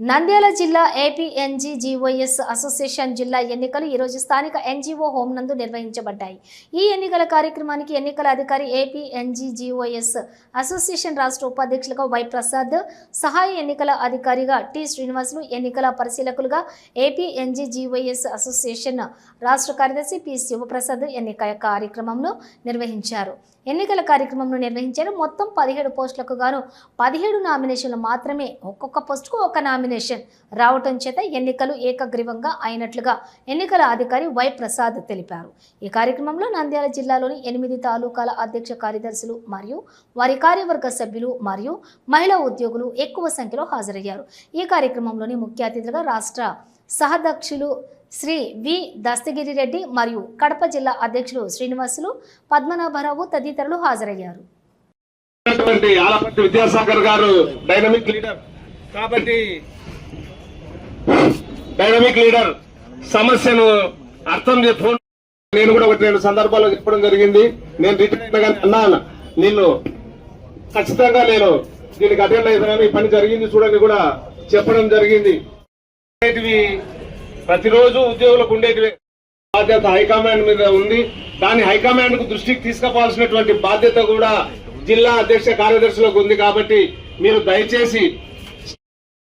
నంద్యాల జిల్లా ఏపీఎన్జీ జీఓఎస్ అసోసియేషన్ జిల్లా ఎన్నికలు ఈరోజు స్థానిక ఎన్జీఓ హోం నందు నిర్వహించబడ్డాయి. ఈ ఎన్నికల కార్యక్రమానికి ఎన్నికల అధికారి ఏపీఎన్జీ జీఓఎస్ అసోసియేషన్ రాష్ట్ర ఉపాధ్యక్షులుగా వై ప్రసాద్ సహాయ ఎన్నికల అధికారిగా టి శ్రీనివాసులు ఎన్నికల పరిశీలకులుగా ఏపీఎన్జీ జీఓఎస్ అసోసియేషన్ రాష్ట్ర కార్యదర్శి పి శివప్రసాద్ ఎన్నికల కార్యక్రమంలో నిర్వహించారు. ఎన్నికల కార్యక్రమంను నిర్వహించారు. మొత్తం పదిహేడు పోస్టులకు గాను పదిహేడు నామినేషన్లు మాత్రమే ఒక్కొక్క పోస్టుకు ఒక నామినేషన్ రావటం చేత ఎన్నికలు ఏకగ్రీవంగా అయినట్లుగా ఎన్నికల అధికారి వై ప్రసాద్ తెలిపారు. ఈ కార్యక్రమంలో నంద్యాల జిల్లాలోని ఎనిమిది తాలూకాల అధ్యక్ష కార్యదర్శులు మరియు వారి కార్యవర్గ సభ్యులు మరియు మహిళా ఉద్యోగులు ఎక్కువ సంఖ్యలో హాజరయ్యారు. ఈ కార్యక్రమంలోని ముఖ్య అతిథులుగా రాష్ట్ర సహదక్షులు శ్రీ వి దస్తగిరి రెడ్డి మరియు కడప జిల్లా అధ్యక్షులు శ్రీనివాసులు పద్మనాభరావు తదితరులు హాజరయ్యారు. విద్యాసాగర్ గారు డైనమిక్ లీడర్. కాబట్టి డైనమిక్ లీడర్ సమస్యను అర్థం చేసుకో నేను కూడా ఒకటి రెండు సందర్భాల్లో చెప్పడం జరిగింది. నేను రిటైర్ అయినా కానీ అన్నాను నిన్ను ఖచ్చితంగా నేను దీనికి అటెండ్ అవుతానని ఈ పని జరిగింది చూడని కూడా చెప్పడం జరిగింది. ప్రతిరోజు ఉద్యోగులకు ఉండేటివి బాధ్యత హైకమాండ్ మీద ఉంది. దాని హైకమాండ్కు దృష్టికి తీసుకుపోవాల్సినటువంటి బాధ్యత కూడా జిల్లా అధ్యక్ష కార్యదర్శులకు ఉంది కాబట్టి మీరు దయచేసి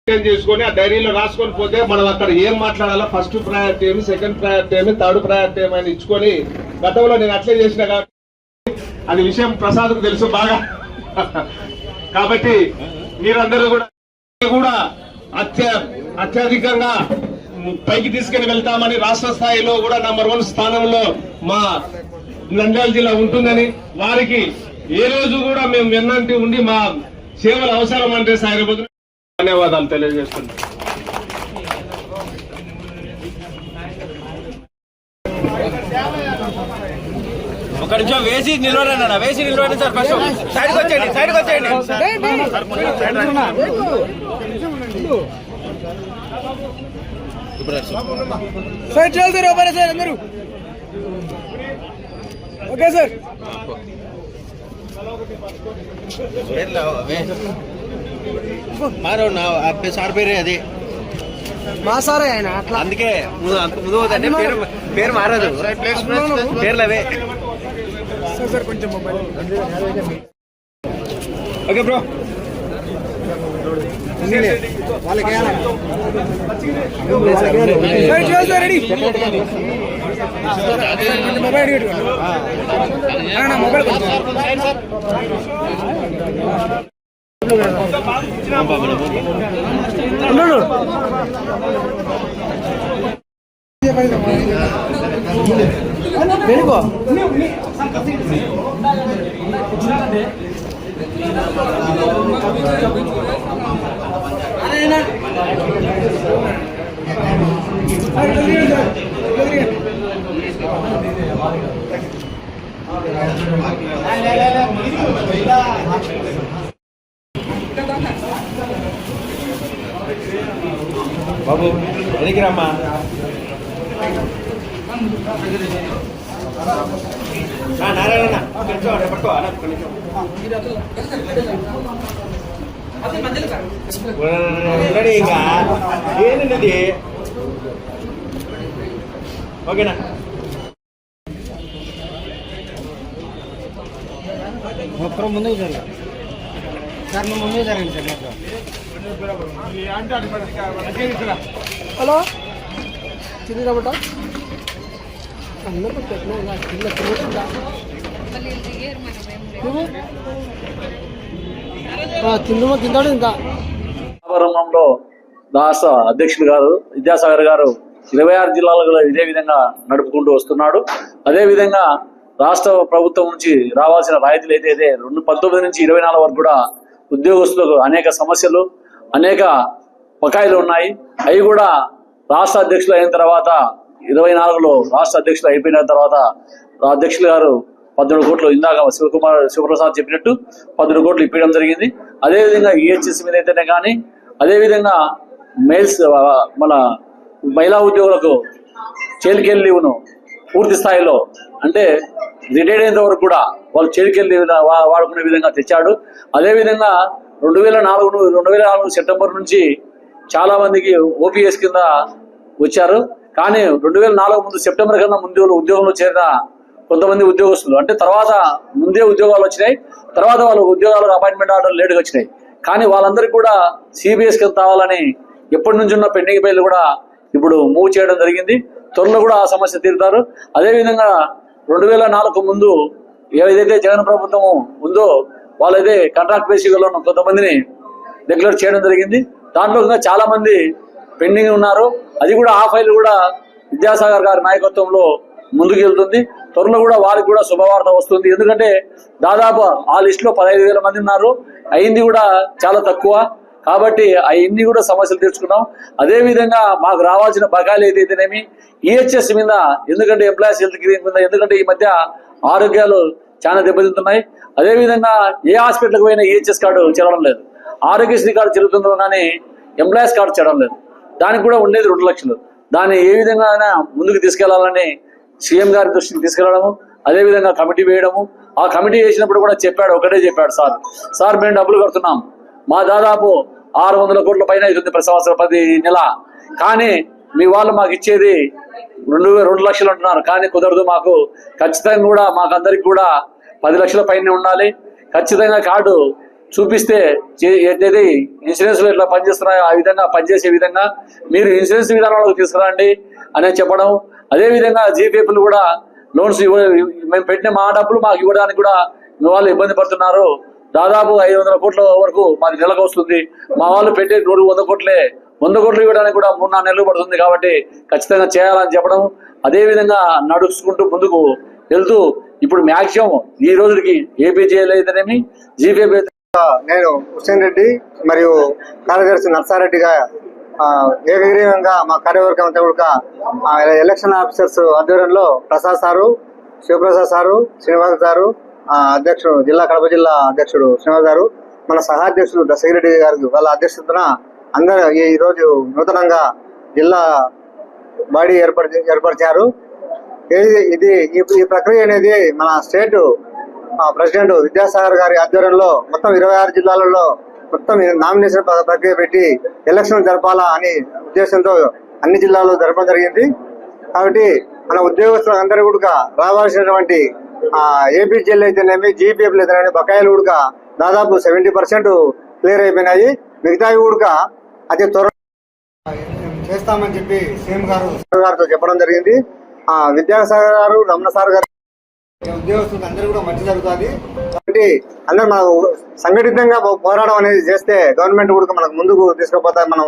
చేసుకొని ఆ డైరీలో రాసుకొని పోతే మనం అక్కడ ఏం మాట్లాడాలో ఫస్ట్ ప్రయారిటీ ఏమి సెకండ్ ప్రయారిటీ ఏమి థర్డ్ ప్రయారిటీ ఏమి అని ఇచ్చుకొని గతంలో నేను అట్లే చేసిన కాబట్టి అది విషయం ప్రసాద్కు తెలుసు బాగా. కాబట్టి మీరందరూ కూడా కూడా అత్య అత్యధికంగా పైకి తీసుకుని వెళ్తామని రాష్ట్ర స్థాయిలో కూడా నంబర్ వన్ స్థానంలో మా నంద్యాల జిల్లా ఉంటుందని వారికి ఏ రోజు కూడా మేము వెన్నంటి ఉండి మా సేవలు అవసరం అంటే సాగిపోతున్నాం. ధన్యవాదాలు తెలియజేస్తున్నాం ఒక నిమిషం వేసి నిలవడన్నా వేసి నిలవడండి సార్ ఫస్ట్ సైడ్కి వచ్చేయండి సైడ్కి వచ్చేయండి. సార్ చాలు సార్ ఓపెన్ సార్ అందరూ? Okay sir. మారు నా సార్ పేరు అది. మా సారే ఆయన అట్లా. అందుకే ముందు అంత ముందు పేరు పేరు మారదు. పేర్లు అవే సార్ కొంచెం ఓకే బ్రో. మొబైల్ మొబైల్ కొంచెం. ఉండు. వెళ్ళిపో బాబు వెనక్కి రమ్మా ఆ, నారాయణ ఒక్క నిమిషం అక్కడ పట్టుకో అన్న, ఒక్క నిమిషం. రెడీ ఇంకా ఏంటండి ఓకేనా మొక్కరం ముందుకు జరగదు సార్ నువ్వు ముందుకు జరగండి సార్ మొక్కరం హలో? చిన్న రమ్మట అందరూ పెట్టినా చిన్న కింద తిరుగుతుందా ఇంకా? వాతావరణంలో దాస అధ్యక్షులు గారు విద్యాసాగర్ గారు ఇరవై ఆరు జిల్లాలలో ఇదే విధంగా నడుపుకుంటూ వస్తున్నాడు. అదే విధంగా రాష్ట్ర ప్రభుత్వం నుంచి రావాల్సిన రాయితీలు అయితే రెండు పంతొమ్మిది నుంచి ఇరవై నాలుగు వరకు కూడా ఉద్యోగస్తులకు అనేక సమస్యలు అనేక బకాయిలు ఉన్నాయి. అవి కూడా రాష్ట్ర అధ్యక్షులు అయిన తర్వాత ఇరవై నాలుగులో రాష్ట్ర అధ్యక్షులు అయిపోయిన తర్వాత అధ్యక్షులు గారు పద్దెనిమిది కోట్లు ఇందాక శివకుమార్ శివప్రసాద్ చెప్పినట్టు పద్దెనిమిది కోట్లు ఇప్పించడం జరిగింది. అదేవిధంగా ఈహెచ్ఎస్ మీద అయితేనే కానీ అదేవిధంగా మెయిల్స్ మన మహిళా ఉద్యోగులకు చేలికెళ్ళి లీవ్ను పూర్తి స్థాయిలో అంటే రిటైర్ అయినంత వరకు కూడా వాళ్ళు చేలికెళ్ళి వాడుకునే విధంగా తెచ్చాడు. అదేవిధంగా రెండు వేల నాలుగు రెండు వేల నాలుగు సెప్టెంబర్ నుంచి చాలా మందికి ఓపీఎస్ కింద వచ్చారు. కానీ రెండు వేల నాలుగు ముందు సెప్టెంబర్ కన్నా ముందు ఉద్యోగంలో చేరిన కొంతమంది ఉద్యోగస్తులు. అంటే తర్వాత ముందే ఉద్యోగాలు వచ్చినాయి. తర్వాత వాళ్ళ ఉద్యోగాలకు అపాయింట్మెంట్ ఆర్డర్ లేటుగా వచ్చినాయి. కానీ వాళ్ళందరికీ కూడా సిబిఎస్ కింద కావాలని ఎప్పటి నుంచి ఉన్న పెండింగ్ బయలు కూడా ఇప్పుడు మూవ్ చేయడం జరిగింది. త్వరలో కూడా ఆ సమస్య తీరుతారు. అదేవిధంగా రెండు వేల నాలుగు ముందు ఏదైతే జగన్ ప్రభుత్వం ఉందో వాళ్ళైతే కాంట్రాక్ట్ బేసిక్లో ఉన్న కొంతమందిని డిక్లేర్ చేయడం జరిగింది. దాంట్లో చాలా మంది పెండింగ్ ఉన్నారు. అది కూడా ఆ ఫైల్ కూడా విద్యాసాగర్ గారి నాయకత్వంలో ముందుకు వెళ్తుంది. త్వరలో కూడా వారికి కూడా శుభవార్త వస్తుంది. ఎందుకంటే దాదాపు ఆ లిస్టులో పదహైదు వేల మంది ఉన్నారు. అయింది కూడా చాలా తక్కువ. కాబట్టి అవన్నీ కూడా సమస్యలు తీర్చుకున్నాం. అదే విధంగా మాకు రావాల్సిన బకాయిలు ఏదైతేనేమి ఈహెచ్ఎస్ మీద ఎందుకంటే ఎంప్లాయీస్ హెల్త్ క్లినిక్ మీద ఎందుకంటే ఈ మధ్య ఆరోగ్యాలు చాలా దెబ్బతింటున్నాయి. అదే విధంగా ఏ హాస్పిటల్కి పోయినా ఈహెచ్ఎస్ కార్డు చేరడం లేదు. ఆరోగ్యశ్రీ కార్డు చెల్లుతుందో కానీ ఎంప్లాయీస్ కార్డు చెల్లడం లేదు. దానికి కూడా ఉండేది రెండు లక్షలు. దాన్ని ఏ విధంగా అయినా ముందుకు తీసుకెళ్ళాలని సీఎం గారి దృష్టికి తీసుకెళ్ళడము అదే విధంగా కమిటీ వేయడము. ఆ కమిటీ వేసినప్పుడు కూడా చెప్పాడు ఒకటే చెప్పాడు సార్. సార్ మేము డబ్బులు కడుతున్నాం. మా దాదాపు ఆరు వందల కోట్ల పైన ఇది ప్రతి సంవత్సరం ప్రతి నెల. కానీ మీ వాళ్ళు మాకు ఇచ్చేది రెండు రెండు లక్షలు అంటున్నారు. కానీ కుదరదు మాకు. ఖచ్చితంగా కూడా మాకు అందరికి కూడా పది లక్షల పైన ఉండాలి. ఖచ్చితంగా కార్డు చూపిస్తే చే- ఇన్సూరెన్స్లో ఇన్సూరెన్స్ ఇట్లా పనిచేస్తున్నాయో ఆ విధంగా పనిచేసే విధంగా మీరు ఇన్సూరెన్స్ విధానంలోకి తీసుకురండి అనేది చెప్పడం. అదేవిధంగా జీపీఎఫ్లు కూడా లోన్స్ ఇవ్వ మేము పెట్టిన మా డబ్బులు మాకు ఇవ్వడానికి కూడా మీ వాళ్ళు ఇబ్బంది పడుతున్నారు. దాదాపు ఐదు వందల కోట్ల వరకు మాది నెలకు వస్తుంది. మా వాళ్ళు పెట్టే నూరు వంద కోట్లే వంద కోట్లు ఇవ్వడానికి కూడా మూడు నాలుగు నెలలు పడుతుంది కాబట్టి ఖచ్చితంగా చేయాలని చెప్పడం. అదేవిధంగా నడుచుకుంటూ ముందుకు వెళ్తూ ఇప్పుడు మాక్సిమం ఈ రోజుకి ఏపీ అయితేనేమి జీపీఎఫ్ నేను హుస్సేన్ రెడ్డి మరియు కార్యదర్శి నర్సారెడ్డిగా ఏకగ్రీవంగా మా కార్యవర్గం అంతా కూడా ఎలక్షన్ ఆఫీసర్స్ ఆధ్వర్యంలో Prasad sir Shivaprasad sir Srinivas sir ఆ, అధ్యక్షుడు జిల్లా కడప జిల్లా అధ్యక్షుడు శ్రీనివాస్ గారు మన సహాధ్యక్షుడు దశగిరెడ్డి గారు వాళ్ళ అధ్యక్షతన అందరూ ఈ నూతనంగా జిల్లా బాడీ ఏర్పడి ఏర్పరిచారు. ఇది ఇది ఈ- ప్రక్రియ అనేది మన స్టేట్ ప్రెసిడెంట్ విద్యాసాగర్ గారి ఆధ్వర్యంలో మొత్తం ఇరవై ఆరు జిల్లాలలో మొత్తం నామినేషన్ ప్రక్రియ పెట్టి ఎలక్షన్ జరపాలా అని ఉద్దేశంతో అన్ని జిల్లాల్లో జరపడం జరిగింది. కాబట్టి మన ఉద్యోగస్తులు అందరూ కూడా రావాల్సినటువంటి ఏపీజీఎల్ అయితేనేమి జీపీఎఫ్ అయితేనేమి బకాయిలు కూడా దాదాపు సెవెంటీ పర్సెంట్ క్లియర్ అయిపోయినాయి. మిగతావి కూడా అతి త్వర చేస్తామని చెప్పి సీఎం గారు గారితో చెప్పడం జరిగింది. విద్యాసాగర్ గారు రమణ సార్ గారు. ఉద్యోగస్తులకు అందరూ కూడా మంచి జరుగుతుంది. కాబట్టి అందరూ మనం సంఘటితంగా పోరాటం అనేది చేస్తే గవర్నమెంట్ కూడా మనకు ముందుకు తీసుకుపోతాయి మనం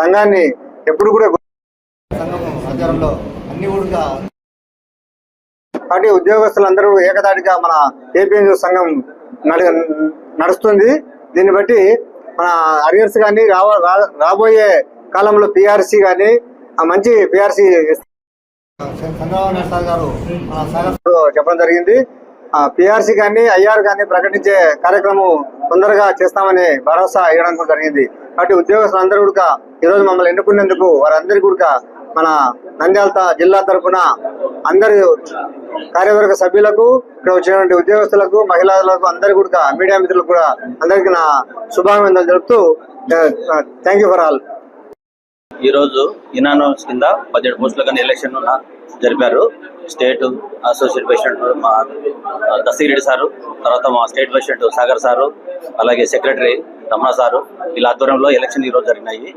సంఘాన్ని ఎప్పుడు కూడా అన్ని కూడా కాబట్టి ఉద్యోగస్తులందరూ ఏకదాటిగా మన ఏపీఎన్ సంఘం నడి నడుస్తుంది. దీన్ని బట్టి మన అరియర్స్ కానీ రాబోయే కాలంలో పిఆర్సీ కానీ మంచి పిఆర్సీ చెప్పడం జరిగింది. పిఆర్సీ కానీ ఐఆర్ కానీ ప్రకటించే కార్యక్రమం తొందరగా చేస్తామని భరోసా ఇవ్వడం జరిగింది. కాబట్టి ఉద్యోగస్తులు అందరూ కూడా ఈరోజు మమ్మల్ని ఎన్నుకునేందుకు వారందరికీ కూడా మన నంద్యాల జిల్లా తరఫున అందరి కార్యవర్గ సభ్యులకు ఇక్కడ వచ్చినటువంటి ఉద్యోగస్తులకు మహిళలకు అందరి కూడా మీడియా మిత్రులకు కూడా అందరికీ నా శుభాభినందనలు తెలుపుతూ థ్యాంక్ యూ ఫర్ ఆల్ ఈ రోజు ఇనానోస్ కింద పదిహేడు పోస్టుల కానీ ఎలక్షన్ జరిపారు. స్టేట్ అసోసియేట్ ప్రెసిడెంట్ మా దస్తగిరెడ్డి సారు తర్వాత మా స్టేట్ ప్రెసిడెంట్ సాగర్ సారు అలాగే సెక్రటరీ రమణ సారు వీళ్ళ ఆధ్వర్యంలో ఎలక్షన్ ఈ రోజు జరిగినాయి.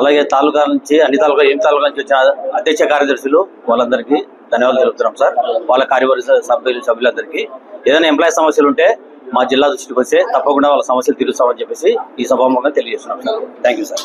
అలాగే తాలూకా నుంచి అన్ని తాలూకా ఏం తాలూకా నుంచి వచ్చిన అధ్యక్ష కార్యదర్శులు వాళ్ళందరికీ ధన్యవాదాలు తెలుపుతున్నాం సార్. వాళ్ళ కార్యవర్గ సభ్యులు సభ్యులందరికీ. ఏదైనా ఎంప్లాయీ సమస్యలు ఉంటే మా జిల్లా దృష్టికి వస్తే తప్పకుండా వాళ్ళ సమస్యలు తీరుస్తామని చెప్పేసి ఈ సభాముఖంగా తెలియజేస్తున్నాం సార్. Thank you sir